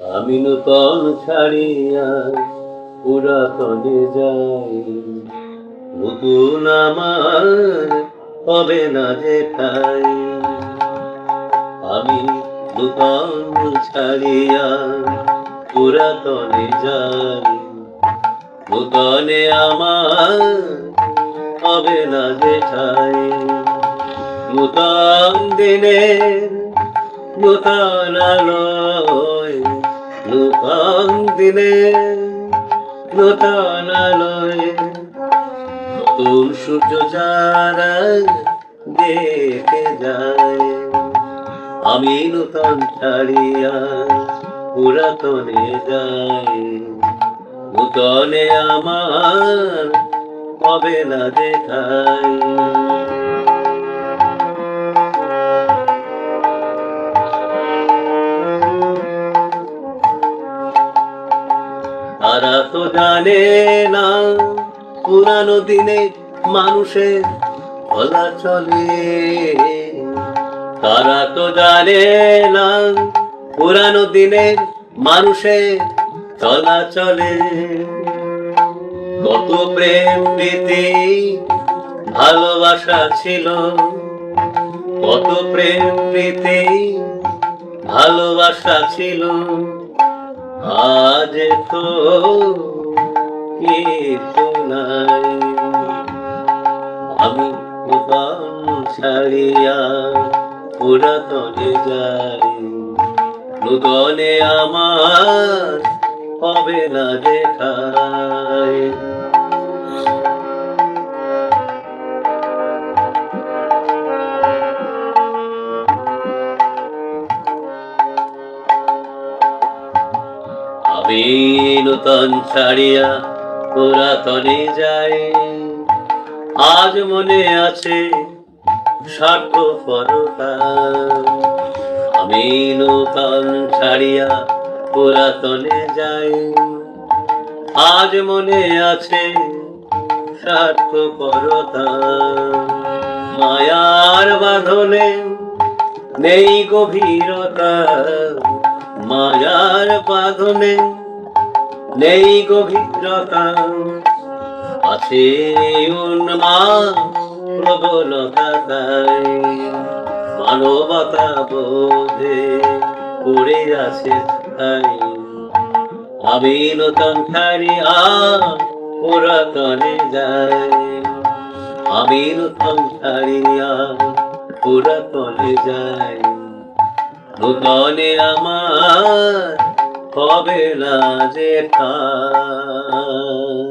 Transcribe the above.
আমি নূতন ছাড়িয়া পুরাতনে যাই। নতুন আমার হবে না যে ঠাই। আমি নূতন ছাড়িয়া পুরাতনে যাই। নূতনে আমার হবে না যে ঠাই। নূতন দিনে নূতন আলোয় নূতন দিনের নূতন নতুন সূর্য যারা দেখে যায়। আমি নূতন ছাড়িয়া পুরাতনে যাই। নূতনে আমার হবে না দেখায় তারা তো জানে না, পুরানো দিনে মানুষের বলা চলে। তারা তো জানে না, পুরানো দিনের মানুষের চলা চলে। কত প্রেম প্রীতি, ভালোবাসা ছিল। কত প্রেম প্রীতি, ভালোবাসা ছিল। আজ তো কিছু নাই। আমি উপান ছাড়িয়া পুরাতনে যাই। নূতনে আমার হবে না দেখায় নূতন ছাড়িয়া পুরাতনে যায়। আজ মনে আছে স্বার্থপরতা। আমি নূতন ছাড়িয়া পুরাতনে যাই আজ মনে আছে স্বার্থপরতা। মায়ার বাঁধনে নেই গভীরতা। মায়ার বাঁধনে নেই গভীরতা। আছে উন্মা প্রবলতা তাই মানবতা বোধে পড়ে আছে তাই। আমি নতুন ছাড়িয়া পুরাতনে যাই। আমি নতুন ছাড়িয়া পুরাতনে যাই। নূতনে আমার কবে না যে কাজ।